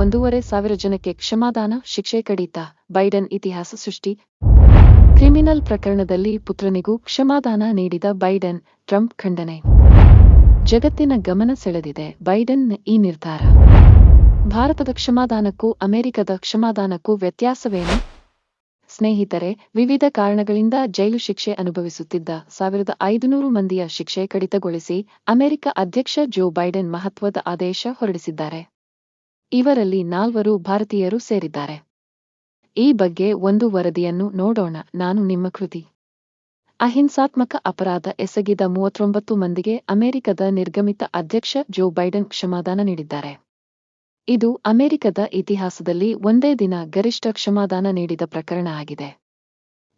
ಒಂದೂವರೆ ಸಾವಿರ ಜನಕ್ಕೆ ಕ್ಷಮಾದಾನ, ಶಿಕ್ಷೆ ಕಡಿತ, ಬೈಡನ್ ಇತಿಹಾಸ ಸೃಷ್ಟಿ. ಕ್ರಿಮಿನಲ್ ಪ್ರಕರಣದಲ್ಲಿ ಪುತ್ರನಿಗೂ ಕ್ಷಮಾದಾನ ನೀಡಿದ ಬೈಡನ್, ಟ್ರಂಪ್ ಖಂಡನೆ. ಜಗತ್ತಿನ ಗಮನ ಸೆಳೆದಿದೆ ಬೈಡನ್ ಈ ನಿರ್ಧಾರ. ಭಾರತದ ಕ್ಷಮಾದಾನಕ್ಕೂ ಅಮೆರಿಕದ ಕ್ಷಮಾದಾನಕ್ಕೂ ವ್ಯತ್ಯಾಸವೇನು? ಸ್ನೇಹಿತರೆ, ವಿವಿಧ ಕಾರಣಗಳಿಂದ ಜೈಲು ಶಿಕ್ಷೆ ಅನುಭವಿಸುತ್ತಿದ್ದ ಸಾವಿರದ ಐದುನೂರು ಮಂದಿಯ ಶಿಕ್ಷೆ ಕಡಿತಗೊಳಿಸಿ ಅಮೆರಿಕ ಅಧ್ಯಕ್ಷ ಜೋ ಬೈಡೆನ್ ಮಹತ್ವದ ಆದೇಶ ಹೊರಡಿಸಿದ್ದಾರೆ. ಇವರಲ್ಲಿ ನಾಲ್ವರು ಭಾರತೀಯರು ಸೇರಿದ್ದಾರೆ. ಈ ಬಗ್ಗೆ ಒಂದು ವರದಿಯನ್ನು ನೋಡೋಣ, ನಾನು ನಿಮ್ಮ ಕೃತಿ. ಅಹಿಂಸಾತ್ಮಕ ಅಪರಾಧ ಎಸಗಿದ ಮೂವತ್ತೊಂಬತ್ತು ಮಂದಿಗೆ ಅಮೆರಿಕದ ನಿರ್ಗಮಿತ ಅಧ್ಯಕ್ಷ ಜೋ ಬೈಡನ್ ಕ್ಷಮಾದಾನ ನೀಡಿದ್ದಾರೆ. ಇದು ಅಮೆರಿಕದ ಇತಿಹಾಸದಲ್ಲಿ ಒಂದೇ ದಿನ ಗರಿಷ್ಠ ಕ್ಷಮಾದಾನ ನೀಡಿದ ಪ್ರಕರಣ ಆಗಿದೆ.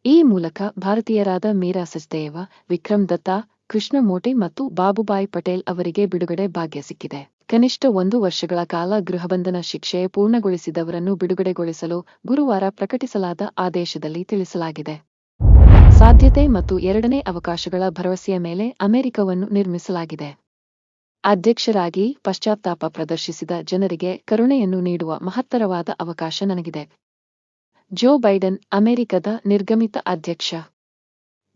ಈ ಮೂಲಕ ಭಾರತೀಯರಾದ ಮೀರಾ ಸಚ್ದೇವ ವಿಕ್ರಮ್ ದತ್ತಾ ಕೃಷ್ಣಮೋಟೆ ಮತ್ತು ಬಾಬುಬಾಯಿ ಪಟೇಲ್ ಅವರಿಗೆ ಬಿಡುಗಡೆ ಭಾಗ್ಯ ಸಿಕ್ಕಿದೆ. ಕನಿಷ್ಠ ಒಂದು ವರ್ಷಗಳ ಕಾಲ ಗೃಹಬಂಧನ ಶಿಕ್ಷೆ ಪೂರ್ಣಗೊಳಿಸಿದವರನ್ನು ಬಿಡುಗಡೆಗೊಳಿಸಲು ಗುರುವಾರ ಪ್ರಕಟಿಸಲಾದ ಆದೇಶದಲ್ಲಿ ತಿಳಿಸಲಾಗಿದೆ. ಸಾಧ್ಯತೆ ಮತ್ತು ಎರಡನೇ ಅವಕಾಶಗಳ ಭರವಸೆಯ ಮೇಲೆ ಅಮೆರಿಕವನ್ನು ನಿರ್ಮಿಸಲಾಗಿದೆ. ಅಧ್ಯಕ್ಷರಾಗಿ ಪಶ್ಚಾತ್ತಾಪ ಪ್ರದರ್ಶಿಸಿದ ಜನರಿಗೆ ಕರುಣೆಯನ್ನು ನೀಡುವ ಮಹತ್ತರವಾದ ಅವಕಾಶ ನನಗಿದೆ. ಜೋ ಬೈಡನ್, ಅಮೆರಿಕದ ನಿರ್ಗಮಿತ ಅಧ್ಯಕ್ಷ.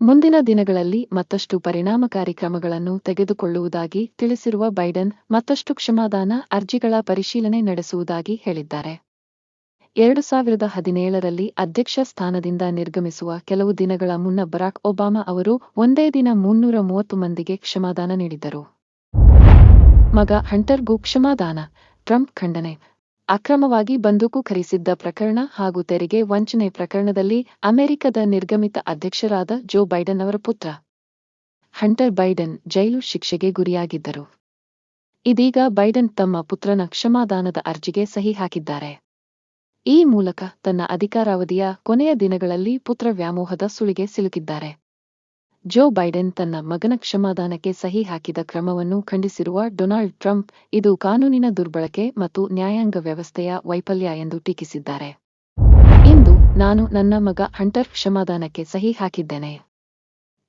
ಮುಂದಿನ ದಿನಗಳಲ್ಲಿ ಮತ್ತಷ್ಟು ಪರಿಣಾಮಕಾರಿ ಕ್ರಮಗಳನ್ನು ತೆಗೆದುಕೊಳ್ಳುವುದಾಗಿ ತಿಳಿಸಿರುವ ಬೈಡನ್ ಮತ್ತಷ್ಟು ಕ್ಷಮಾದಾನ ಅರ್ಜಿಗಳ ಪರಿಶೀಲನೆ ನಡೆಸುವುದಾಗಿ ಹೇಳಿದ್ದಾರೆ. ಎರಡು ಸಾವಿರದ ಹದಿನೇಳರಲ್ಲಿ ಅಧ್ಯಕ್ಷ ಸ್ಥಾನದಿಂದ ನಿರ್ಗಮಿಸುವ ಕೆಲವು ದಿನಗಳ ಮುನ್ನ ಬರಾಕ್ ಒಬಾಮಾ ಅವರು ಒಂದೇ ದಿನ ಮುನ್ನೂರ ಮೂವತ್ತು ಮಂದಿಗೆ ಕ್ಷಮಾದಾನ ನೀಡಿದ್ದರು. ಮಗ ಹಂಟರ್ಗೂ ಕ್ಷಮಾದಾನ, ಟ್ರಂಪ್ ಖಂಡನೆ ಅಕ್ರಮವಾಗಿ ಬಂದೂಕು ಖರೀಸಿದ್ದ ಪ್ರಕರಣ ಹಾಗೂ ತೆರಿಗೆ ವಂಚನೆ ಪ್ರಕರಣದಲ್ಲಿ ಅಮೆರಿಕದ ನಿರ್ಗಮಿತ ಅಧ್ಯಕ್ಷರಾದ ಜೋ ಬೈಡನ್ ಅವರ ಪುತ್ರ ಹಂಟರ್ ಬೈಡನ್ ಜೈಲು ಶಿಕ್ಷೆಗೆ ಗುರಿಯಾಗಿದ್ದರು. ಇದೀಗ ಬೈಡನ್ ತಮ್ಮ ಪುತ್ರನ ಕ್ಷಮಾದಾನದ ಅರ್ಜಿಗೆ ಸಹಿ ಹಾಕಿದ್ದಾರೆ. ಈ ಮೂಲಕ ತನ್ನ ಅಧಿಕಾರಾವಧಿಯ ಕೊನೆಯ ದಿನಗಳಲ್ಲಿ ಪುತ್ರ ವ್ಯಾಮೋಹದ ಸುಳಿಗೆ ಸಿಲುಕಿದ್ದಾರೆ. ಜೋ ಬೈಡೆನ್ ತನ್ನ ಮಗನ ಕ್ಷಮಾದಾನಕ್ಕೆ ಸಹಿ ಹಾಕಿದ ಕ್ರಮವನ್ನು ಖಂಡಿಸಿರುವ ಡೊನಾಲ್ಡ್ ಟ್ರಂಪ್, ಇದು ಕಾನೂನಿನ ದುರ್ಬಳಕೆ ಮತ್ತು ನ್ಯಾಯಾಂಗ ವ್ಯವಸ್ಥೆಯ ವೈಫಲ್ಯ ಎಂದು ಟೀಕಿಸಿದ್ದಾರೆ. ಇಂದು ನಾನು ನನ್ನ ಮಗ ಹಂಟರ್ ಕ್ಷಮಾದಾನಕ್ಕೆ ಸಹಿ ಹಾಕಿದ್ದೇನೆ.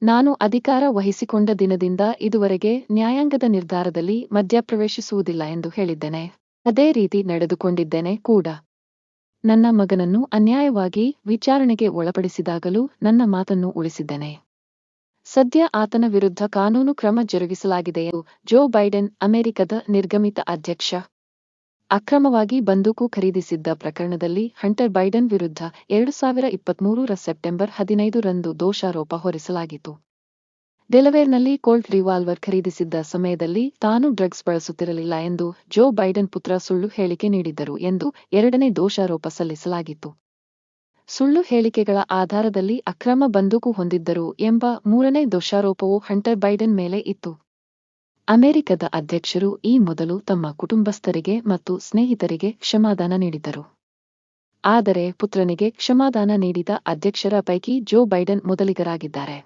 ನಾನು ಅಧಿಕಾರ ವಹಿಸಿಕೊಂಡ ದಿನದಿಂದ ಇದುವರೆಗೆ ನ್ಯಾಯಾಂಗದ ನಿರ್ಧಾರದಲ್ಲಿ ಮಧ್ಯಪ್ರವೇಶಿಸುವುದಿಲ್ಲ ಎಂದು ಹೇಳಿದ್ದೇನೆ. ಅದೇ ರೀತಿ ನಡೆದುಕೊಂಡಿದ್ದೇನೆ ಕೂಡ. ನನ್ನ ಮಗನನ್ನು ಅನ್ಯಾಯವಾಗಿ ವಿಚಾರಣೆಗೆ ಒಳಪಡಿಸಿದಾಗಲೂ ನನ್ನ ಮಾತನ್ನು ಉಳಿಸಿದ್ದೇನೆ. ಸದ್ಯ ಆತನ ವಿರುದ್ಧ ಕಾನೂನು ಕ್ರಮ ಜರುಗಿಸಲಾಗಿದೆ ಎಂದು ಜೋ ಬೈಡೆನ್, ಅಮೆರಿಕದ ನಿರ್ಗಮಿತ ಅಧ್ಯಕ್ಷ. ಅಕ್ರಮವಾಗಿ ಬಂದೂಕು ಖರೀದಿಸಿದ್ದ ಪ್ರಕರಣದಲ್ಲಿ ಹಂಟರ್ ಬೈಡನ್ ವಿರುದ್ಧ ಎರಡು ಸಾವಿರ ಇಪ್ಪತ್ಮೂರರ ಸೆಪ್ಟೆಂಬರ್ ಹದಿನೈದು ರಂದು ದೋಷಾರೋಪ ಹೊರಿಸಲಾಗಿತ್ತು. ಡೆಲವೇರ್ನಲ್ಲಿ ಕೋಲ್ಟ್ ರಿವಾಲ್ವರ್ ಖರೀದಿಸಿದ್ದ ಸಮಯದಲ್ಲಿ ತಾನು ಡ್ರಗ್ಸ್ ಬಳಸುತ್ತಿರಲಿಲ್ಲ ಎಂದು ಜೋ ಬೈಡನ್ ಪುತ್ರ ಸುಳ್ಳು ಹೇಳಿಕೆ ನೀಡಿದ್ದರು ಎಂದು ಎರಡನೇ ದೋಷಾರೋಪ ಸಲ್ಲಿಸಲಾಗಿತ್ತು. ಸುಳ್ಳು ಹೇಳಿಕೆಗಳ ಆಧಾರದಲ್ಲಿ ಅಕ್ರಮ ಬಂದೂಕು ಹೊಂದಿದ್ದರು ಎಂಬ ಮೂರನೇ ದೋಷಾರೋಪವು ಹಂಟರ್ ಬೈಡನ್ ಮೇಲೆ ಇತ್ತು. ಅಮೆರಿಕದ ಅಧ್ಯಕ್ಷರು ಈ ಮೊದಲು ತಮ್ಮ ಕುಟುಂಬಸ್ಥರಿಗೆ ಮತ್ತು ಸ್ನೇಹಿತರಿಗೆ ಕ್ಷಮಾದಾನ ನೀಡಿದ್ದರು ಆದರೆ ಪುತ್ರನಿಗೆ ಕ್ಷಮಾದಾನ ನೀಡಿದ ಅಧ್ಯಕ್ಷರ ಪೈಕಿ ಜೋ ಬೈಡನ್ ಮೊದಲಿಗರಾಗಿದ್ದಾರೆ.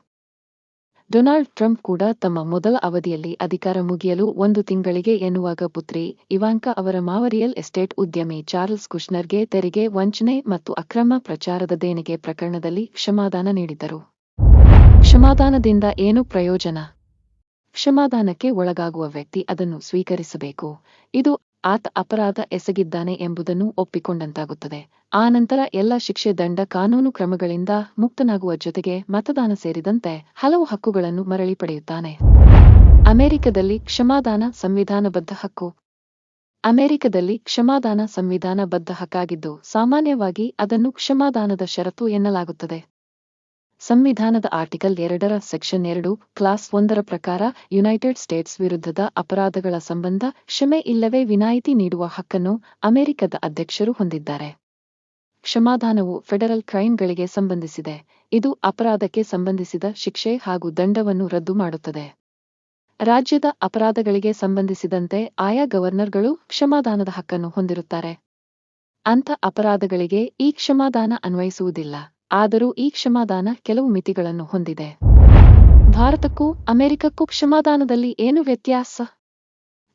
ಡೊನಾಲ್ಡ್ ಟ್ರಂಪ್ ಕೂಡ ತಮ್ಮ ಮೊದಲ ಅವಧಿಯಲ್ಲಿ ಅಧಿಕಾರ ಮುಗಿಯಲು ಒಂದು ತಿಂಗಳಿಗೆ ಎನ್ನುವಾಗ ಪುತ್ರಿ ಇವಾಂಕಾ ಅವರ ಮಾವ ರಿಯಲ್ ಎಸ್ಟೇಟ್ ಉದ್ಯಮಿ ಚಾರ್ಲ್ಸ್ ಕುಷ್ನರ್ಗೆ ತೆರಿಗೆ ವಂಚನೆ ಮತ್ತು ಅಕ್ರಮ ಪ್ರಚಾರದ ದೇಣಿಗೆ ಪ್ರಕರಣದಲ್ಲಿ ಕ್ಷಮಾದಾನ ನೀಡಿದ್ದರು. ಕ್ಷಮಾದಾನದಿಂದ ಏನು ಪ್ರಯೋಜನ? ಕ್ಷಮಾದಾನಕ್ಕೆ ಒಳಗಾಗುವ ವ್ಯಕ್ತಿ ಅದನ್ನು ಸ್ವೀಕರಿಸಬೇಕು. ಇದು ಆತ ಅಪರಾಧ ಎಸಗಿದ್ದಾನೆ ಎಂಬುದನ್ನು ಒಪ್ಪಿಕೊಂಡಂತಾಗುತ್ತದೆ. ಆ ನಂತರ ಎಲ್ಲ ಶಿಕ್ಷೆ ದಂಡ ಕಾನೂನು ಕ್ರಮಗಳಿಂದ ಮುಕ್ತನಾಗುವ ಜೊತೆಗೆ ಮತದಾನ ಸೇರಿದಂತೆ ಹಲವು ಹಕ್ಕುಗಳನ್ನು ಮರಳಿ ಪಡೆಯುತ್ತಾನೆ. ಅಮೆರಿಕದಲ್ಲಿ ಕ್ಷಮಾದಾನ ಸಂವಿಧಾನಬದ್ಧ ಹಕ್ಕು. ಅಮೆರಿಕದಲ್ಲಿ ಕ್ಷಮಾದಾನ ಸಂವಿಧಾನಬದ್ಧ ಹಕ್ಕಾಗಿದ್ದು ಸಾಮಾನ್ಯವಾಗಿ ಅದನ್ನು ಕ್ಷಮಾದಾನದ ಷರತ್ತು ಎನ್ನಲಾಗುತ್ತದೆ. ಸಂವಿಧಾನದ ಆರ್ಟಿಕಲ್ ಎರಡರ ಸೆಕ್ಷನ್ ಎರಡು, ಕ್ಲಾಸ್ ಒಂದರ ಪ್ರಕಾರ ಯುನೈಟೆಡ್ ಸ್ಟೇಟ್ಸ್ ವಿರುದ್ಧದ ಅಪರಾಧಗಳ ಸಂಬಂಧ ಕ್ಷಮೆ ಇಲ್ಲವೇ ವಿನಾಯಿತಿ ನೀಡುವ ಹಕ್ಕನ್ನು ಅಮೆರಿಕದ ಅಧ್ಯಕ್ಷರು ಹೊಂದಿದ್ದಾರೆ. ಕ್ಷಮಾದಾನವು ಫೆಡರಲ್ ಕ್ರೈಮ್ಗಳಿಗೆ ಸಂಬಂಧಿಸಿದೆ. ಇದು ಅಪರಾಧಕ್ಕೆ ಸಂಬಂಧಿಸಿದ ಶಿಕ್ಷೆ ಹಾಗೂ ದಂಡವನ್ನು ರದ್ದು ಮಾಡುತ್ತದೆ. ರಾಜ್ಯದ ಅಪರಾಧಗಳಿಗೆ ಸಂಬಂಧಿಸಿದಂತೆ ಆಯಾ ಗವರ್ನರ್ಗಳು ಕ್ಷಮಾದಾನದ ಹಕ್ಕನ್ನು ಹೊಂದಿರುತ್ತಾರೆ. ಅಂಥ ಅಪರಾಧಗಳಿಗೆ ಈ ಕ್ಷಮಾದಾನ ಅನ್ವಯಿಸುವುದಿಲ್ಲ. ಆದರೂ ಈ ಕ್ಷಮಾದಾನ ಕೆಲವು ಮಿತಿಗಳನ್ನು ಹೊಂದಿದೆ. ಭಾರತಕ್ಕೂ ಅಮೆರಿಕಕ್ಕೂ ಕ್ಷಮಾದಾನದಲ್ಲಿ ಏನು ವ್ಯತ್ಯಾಸ?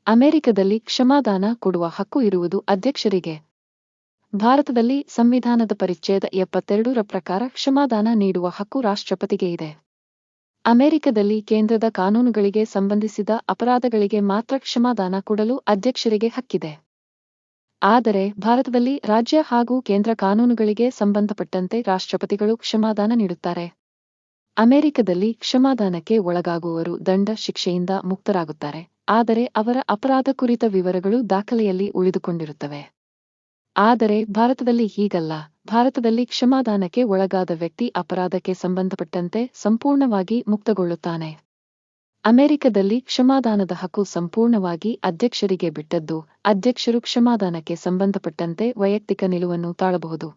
ಅಮೆರಿಕದಲ್ಲಿ ಕ್ಷಮಾದಾನ ಕೊಡುವ ಹಕ್ಕು ಇರುವುದು ಅಧ್ಯಕ್ಷರಿಗೆ. ಭಾರತದಲ್ಲಿ ಸಂವಿಧಾನದ ಪರಿಚ್ಛೇದ ಎಪ್ಪತ್ತೆರಡರ ಪ್ರಕಾರ ಕ್ಷಮಾದಾನ ನೀಡುವ ಹಕ್ಕು ರಾಷ್ಟ್ರಪತಿಗೆ ಇದೆ. ಅಮೆರಿಕದಲ್ಲಿ ಕೇಂದ್ರದ ಕಾನೂನುಗಳಿಗೆ ಸಂಬಂಧಿಸಿದ ಅಪರಾಧಗಳಿಗೆ ಮಾತ್ರ ಕ್ಷಮಾದಾನ ಕೊಡಲು ಅಧ್ಯಕ್ಷರಿಗೆ ಹಕ್ಕಿದೆ. ಆದರೆ ಭಾರತದಲ್ಲಿ ರಾಜ್ಯ ಹಾಗೂ ಕೇಂದ್ರ ಕಾನೂನುಗಳಿಗೆ ಸಂಬಂಧಪಟ್ಟಂತೆ ರಾಷ್ಟ್ರಪತಿಗಳು ಕ್ಷಮಾದಾನ ನೀಡುತ್ತಾರೆ. ಅಮೆರಿಕದಲ್ಲಿ ಕ್ಷಮಾದಾನಕ್ಕೆ ಒಳಗಾಗುವವರು ದಂಡ ಶಿಕ್ಷೆಯಿಂದ ಮುಕ್ತರಾಗುತ್ತಾರೆ. ಆದರೆ ಅವರ ಅಪರಾಧ ಕುರಿತ ವಿವರಗಳು ದಾಖಲೆಯಲ್ಲಿ ಉಳಿದುಕೊಂಡಿರುತ್ತವೆ. ಆದರೆ ಭಾರತದಲ್ಲಿ ಹೀಗಲ್ಲ. ಭಾರತದಲ್ಲಿ ಕ್ಷಮಾದಾನಕ್ಕೆ ಒಳಗಾದ ವ್ಯಕ್ತಿ ಅಪರಾಧಕ್ಕೆ ಸಂಬಂಧಪಟ್ಟಂತೆ ಸಂಪೂರ್ಣವಾಗಿ ಮುಕ್ತಗೊಳ್ಳುತ್ತಾನೆ. ಅಮೆರಿಕದಲ್ಲಿ ಕ್ಷಮಾದಾನದ ಹಕ್ಕು ಸಂಪೂರ್ಣವಾಗಿ ಅಧ್ಯಕ್ಷರಿಗೆ ಬಿಟ್ಟದ್ದು, ಅಧ್ಯಕ್ಷರು ಕ್ಷಮಾದಾನಕ್ಕೆ ಸಂಬಂಧಪಟ್ಟಂತೆ ವೈಯಕ್ತಿಕ ನಿಲುವನ್ನು ತಾಳಬಹುದು.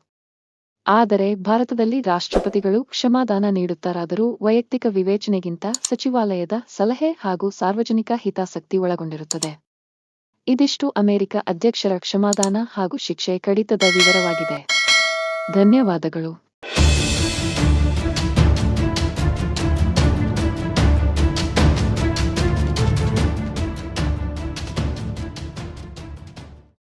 ಆದರೆ ಭಾರತದಲ್ಲಿ ರಾಷ್ಟ್ರಪತಿಗಳು ಕ್ಷಮಾದಾನ ನೀಡುತ್ತಾರಾದರೂ ವೈಯಕ್ತಿಕ ವಿವೇಚನೆಗಿಂತ ಸಚಿವಾಲಯದ ಸಲಹೆ ಹಾಗೂ ಸಾರ್ವಜನಿಕ ಹಿತಾಸಕ್ತಿ ಒಳಗೊಂಡಿರುತ್ತದೆ. ಇದಿಷ್ಟು ಅಮೆರಿಕ ಅಧ್ಯಕ್ಷರ ಕ್ಷಮಾದಾನ ಹಾಗೂ ಶಿಕ್ಷೆ ಕಡಿತದ ವಿವರವಾಗಿದೆ. ಧನ್ಯವಾದಗಳು.